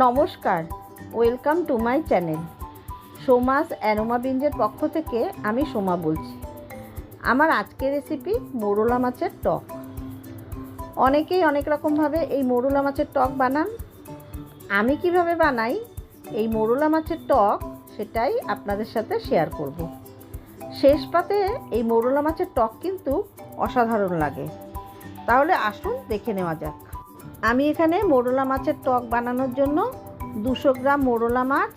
নমস্কার, welcome to my channel. Soma's aroma বিঞ্জের পক্ষ থেকে আমি সোমা বলছি। আমার আজকের রেসিপি মোরলা মাছের টক। অনেকেই অনেক রকমভাবে এই মোরলা মাছের টক বানান। আমি কীভাবে বানাই এই মোরলা মাছের টক সেটাই আপনাদের সাথে শেয়ার করব। শেষ পাতে এই মোরলা মাছের টক কিন্তু অসাধারণ লাগে। তাহলে আসুন দেখে নেওয়া যাক। আমি এখানে মোরলা মাছের টক বানানোর জন্য দুশো গ্রাম মোরলা মাছ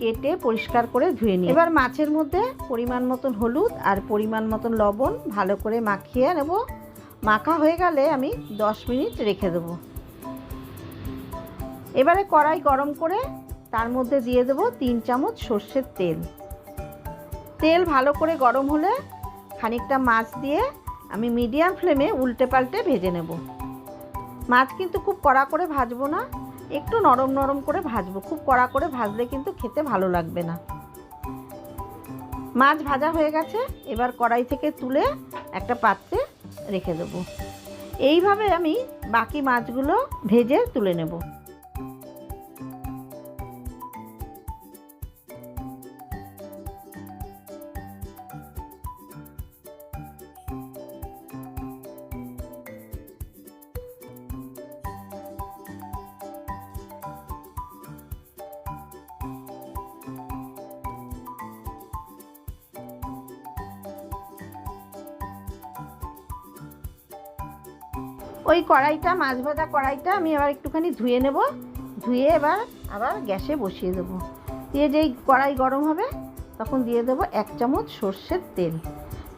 কেটে পরিষ্কার করে ধুয়ে নিই এবার মাছের মধ্যে পরিমাণ মতন হলুদ আর পরিমাণ মতন লবণ ভালো করে মাখিয়ে নেব। মাখা হয়ে গেলে আমি দশ মিনিট রেখে দেবো। এবারে কড়াই গরম করে তার মধ্যে দিয়ে দেবো তিন চামচ সর্ষের তেল। তেল ভালো করে গরম হলে খানিকটা মাছ দিয়ে আমি মিডিয়াম ফ্লেমে উল্টে পাল্টে ভেজে নেব। মাছ কিন্তু খুব কড়া করে ভাজবো না, একটু নরম নরম করে ভাজবো। খুব কড়া করে ভাজলে কিন্তু খেতে ভালো লাগবে না। মাছ ভাজা হয়ে গেছে, এবার কড়াই থেকে তুলে একটা পাত্রে রেখে দেবো। এইভাবে আমি বাকি মাছগুলো ভেজে তুলে নেব। ওই কড়াইটা, মাছ ভাজা কড়াইটা আমি আবার একটুখানি ধুয়ে নেব। ধুয়ে এবার আবার গ্যাসে বসিয়ে দেবো। দিয়ে যেই কড়াই গরম হবে, তখন দিয়ে দেবো এক চামচ সর্ষের তেল।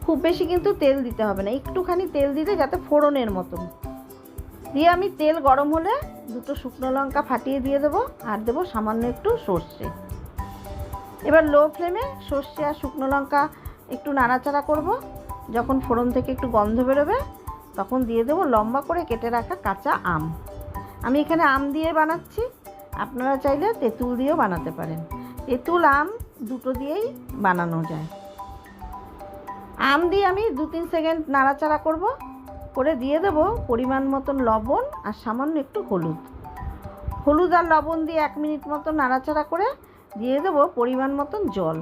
খুব বেশি কিন্তু তেল দিতে হবে না, একটুখানি তেল দিতে যাতে ফোড়নের মতন। দিয়ে আমি তেল গরম হলে দুটো শুকনো লঙ্কা ফাটিয়ে দিয়ে দেবো আর দেবো সামান্য একটু সর্ষে। এবার লো ফ্লেমে সর্ষে আর শুকনো লঙ্কা একটু নাড়াচাড়া করব। যখন ফোড়ন থেকে একটু গন্ধ বেরোবে তখন দিয়ে দেবো লম্বা করে কেটে রাখা কাঁচা আম। আমি এখানে আম দিয়ে বানাচ্ছি। আপনারা চাইলে তেঁতুল দিয়েও বানাতে পারেন। তেঁতুল আম দুটো দিয়েই বানানো যায়। আম দিয়ে আমি দু তিন সেকেন্ড নাড়াচাড়া করব। করে দিয়ে দেব পরিমাণ মতন লবণ আর সামান্য একটু হলুদ। হলুদ আর লবণ দিয়ে এক মিনিট মতন নাড়াচাড়া করে দিয়ে দেব পরিমাণ মতন জল।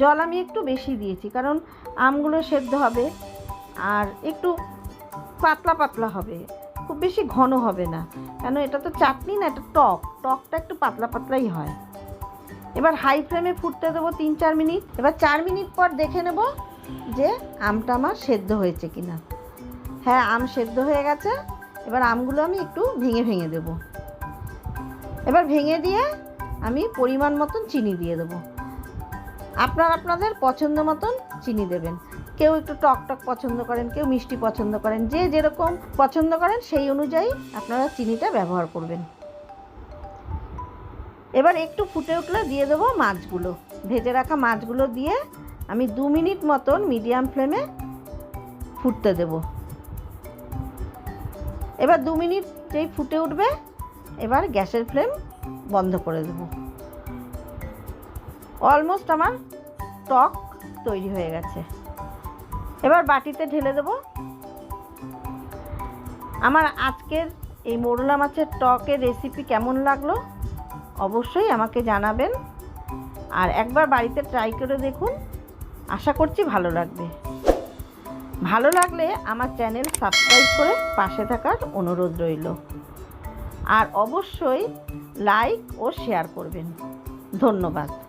জল আমি একটু বেশি দিয়েছি, কারণ আমগুলো সেদ্ধ হবে। আর একটু পাতলা পাতলা হবে, খুব বেশি ঘন হবে না। কেন এটা তো চাটনি না, এটা টক। টকটা একটু পাতলা পাতলাই হয়। এবার হাই ফ্লেমে ফুটতে দেবো তিন চার মিনিট। এবার চার মিনিট পর দেখে নেব যে আমটা আমার সেদ্ধ হয়েছে কি না হ্যাঁ আম সেদ্ধ হয়ে গেছে। এবার আমগুলো আমি একটু ভেঙে ভেঙে দেবো। এবার ভেঙে দিয়ে আমি পরিমাণ মতন চিনি দিয়ে দেবো। আপনার আপনাদের পছন্দ মতন চিনি দেবেন। কেউ একটু টক টক পছন্দ করেন, কেউ মিষ্টি পছন্দ করেন, যে যেরকম পছন্দ করেন সেই অনুযায়ী আপনারা চিনিটা ব্যবহার করবেন। এবার একটু ফুটে উঠলে দিয়ে দেবো মাছগুলো। ভেজে রাখা মাছগুলো দিয়ে আমি দু মিনিট মতন মিডিয়াম ফ্লেমে ফুটতে দেব। এবার দু মিনিট যেই ফুটে উঠবে, এবার গ্যাসের ফ্লেম বন্ধ করে দেব। অলমোস্ট আমার টক তৈরি হয়ে গেছে। এবার বাটিতে ঢেলে দেব। আমার আজকের এই মোরলা মাছের টকের রেসিপি কেমন লাগল অবশ্যই আমাকে জানাবেন। আর একবার বাড়িতে ট্রাই করে দেখুন, আশা করছি ভালো লাগবে। ভালো লাগলে আমার চ্যানেল সাবস্ক্রাইব করে পাশে থাকার অনুরোধ রইল। আর অবশ্যই লাইক ও শেয়ার করবেন। ধন্যবাদ।